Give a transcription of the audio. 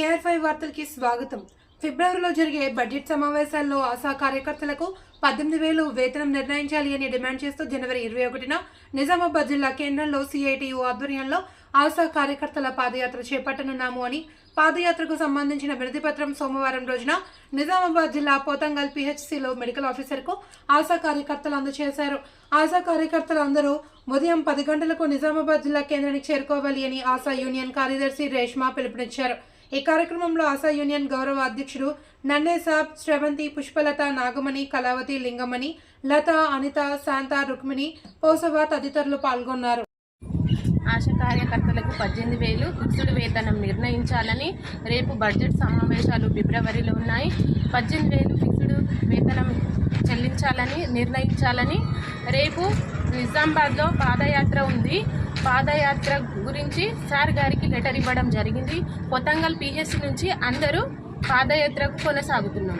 KR five వార్తలకి స్వాగతం. ఫిబ్రవరిలో జరిగే బడ్జెట్ సమావేశాల్లో ఆశా కార్యకర్తలకు పద్దెనిమిది వేలు వేతనం నిర్ణయించాలి అని డిమాండ్ చేస్తూ జనవరి ఇరవై ఒకటిన నిజామాబాద్ జిల్లా కేంద్రంలో సిఐటియు ఆధ్వర్యంలో ఆశా కార్యకర్తల పాదయాత్ర చేపట్టనున్నాము అని పాదయాత్రకు సంబంధించిన వినతిపత్రం సోమవారం రోజున నిజామాబాద్ జిల్లా పోతంగల్ పిహెచ్సిలో మెడికల్ ఆఫీసర్కు ఆశా కార్యకర్తలు అందజేశారు. ఆశా కార్యకర్తలు అందరూ ఉదయం పది గంటలకు నిజామాబాద్ జిల్లా కేంద్రానికి చేరుకోవాలి అని ఆశా యూనియన్ కార్యదర్శి రేష్మా పిలుపునిచ్చారు. ఈ కార్యక్రమంలో ఆశా యూనియన్ గౌరవ అధ్యక్షుడు నన్నే సాబ్ శ్రవంతి పుష్పలత నాగమణి కళావతి లింగమణి లత అనిత శాంత రుక్మిణి పోసవ తదితరులు పాల్గొన్నారు. ఆశా కార్యకర్తలకు పద్దెనిమిది వేలు ఫిక్స్డ్ వేతనం నిర్ణయించాలని రేపు బడ్జెట్ సమావేశాలు ఫిబ్రవరిలో ఉన్నాయి. పద్దెనిమిది వేలు ఫిక్స్డ్ వేతనం చెల్లించాలని నిర్ణయించాలని రేపు నిజామాబాద్లో పాదయాత్ర ఉంది. పాదయాత్ర గురించి సార్ గారికి లెటర్ ఇవ్వడం జరిగింది. కొత్తంగల్ పిహెచ్ నుంచి అందరూ పాదయాత్రకు కొనసాగుతున్నాం.